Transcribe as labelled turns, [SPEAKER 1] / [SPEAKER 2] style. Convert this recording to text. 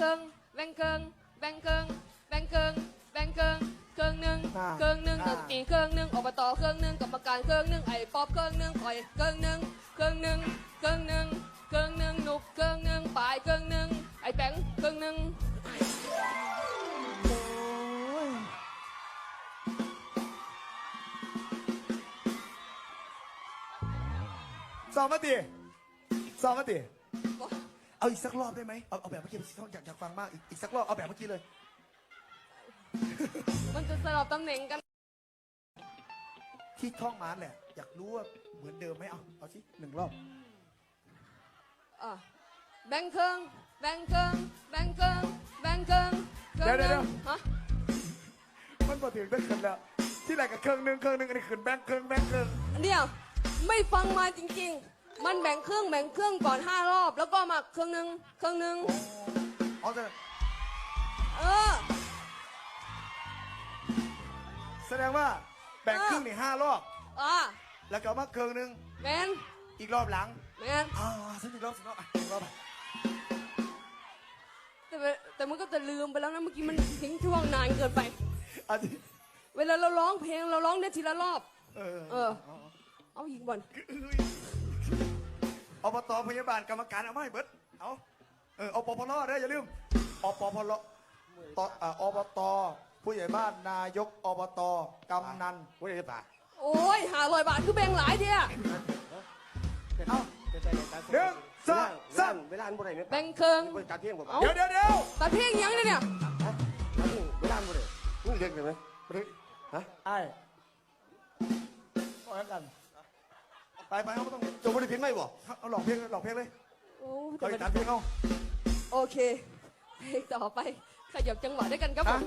[SPEAKER 1] ครึ่งแบ่งครึ่งแบ่งครึ่งแบ่งครึ่งแบ่งครึ่งครึ่งหนึ่ง
[SPEAKER 2] อ่า
[SPEAKER 1] ครึ่งหนึ่ง
[SPEAKER 2] อ่า
[SPEAKER 1] ดนตรีครึ่งหนึ่งอบตครึ่งหนึ่งกรรมการครึ่งหนึ่งไอ้ป๊อปครึ่งหนึ่งข่อยครึ่งหนึ่งครึ่งหนึ่งครึ่งหนึ่งครึ่งหนึ่งหนุกครึ่งหนึ่งปลายครึ่งหนึ่งไอ้แบงค์ครึ่งหนึ่ง
[SPEAKER 2] โอ้ยสองนาทีสองนาที เอาอีกสักรอบได้ไหมเอาเอาแบบเมื่อกี้อยากอยากฟังมากอีกอีกสักรอบเอาแบบเมื่อกี้เลย
[SPEAKER 1] มันจะสลับตำแหน่งกัน
[SPEAKER 2] ที่ท่องมาแหละ อยากรู้ว่าเหมือนเดิมไหมเอาเอาสิหนึ่งรอบ
[SPEAKER 1] อะแบ่งครึ่งแบ่งครึ่งแบ่งครึ่งแบ่งครึ่งครึ่งหนึ่งฮะ
[SPEAKER 2] มันพอถึงได้ขึ้นแล้ว ที่ไหนกับเครื่องหนึงเครื่องหนึงอันนี้ขึ้นแบงค์เครื่องแบงค์เครื่อง
[SPEAKER 1] เนี่ยไม่ฟังมาจริงๆ มันแบ่งครึ่งแบ่งครึ่งก่อนห้ารอบ แล้วก็มาครึ่งหนึ่งครึ่งหนึ่ง
[SPEAKER 2] โอ้เอาแต่
[SPEAKER 1] เออ
[SPEAKER 2] แสดงว่าแบ่งครึ่งนี่ห้ารอบ
[SPEAKER 1] อะ
[SPEAKER 2] แล้วก็มาเครื่องหนึง
[SPEAKER 1] แมน
[SPEAKER 2] อีกรอบหลัง
[SPEAKER 1] แมน
[SPEAKER 2] อ่าสักหนึ่งรอบสักรอบอะหนึ่งรอบอะ
[SPEAKER 1] แต่เวแต่มันก็จะลืมไปแล้วนะเมื่อกี้มันทิ้งช่วงนานเกินไป
[SPEAKER 2] อันนี้
[SPEAKER 1] เวลาเราร้องเพลงเราร้องได้ทีละรอบ
[SPEAKER 2] เออ
[SPEAKER 1] เออ เอาอีกบ่อน
[SPEAKER 2] อ บตพยาบาลกรรมการเอาไม่เบิดเอาเอออปพลเด้ออย่าลืมอปพลตอ่าอบตผู้ใหญ่บ้านนายกอบตกำนัน
[SPEAKER 3] ผู้ใหญ่ป่า
[SPEAKER 1] โอ้ยหาลอยบาทคือแบ่งหลายเดีย
[SPEAKER 2] เอ้า
[SPEAKER 3] จะใจตา
[SPEAKER 2] หนึ่งสองสาม
[SPEAKER 3] เวลาอันบ่ได้ไหม
[SPEAKER 1] แบ่งครึ่ง
[SPEAKER 3] บริการเที่ยงผม
[SPEAKER 1] เอ้า
[SPEAKER 2] เดี๋ยวเดี๋ยวเดี๋ยว
[SPEAKER 1] ตัดเพลงยังเนี่ยเนี่ย
[SPEAKER 3] เวลาอันบ่ได้มึงเด็กเลยไหมฮะ
[SPEAKER 2] ไอ้พอแล้วกัน ไปไปเขาไม่ต้อง
[SPEAKER 3] จบบริพินไหมบ่
[SPEAKER 2] เอาหลอกเพลงเลยหลอกเพลงเลย
[SPEAKER 1] โอ้
[SPEAKER 2] เขา
[SPEAKER 1] แต่
[SPEAKER 2] อี
[SPEAKER 1] มัน
[SPEAKER 2] กตัดเพลงเอา
[SPEAKER 1] โอเคเพลงต่อไปขยับจังหวะด้วยกันครับผ
[SPEAKER 2] ฮะ
[SPEAKER 1] ม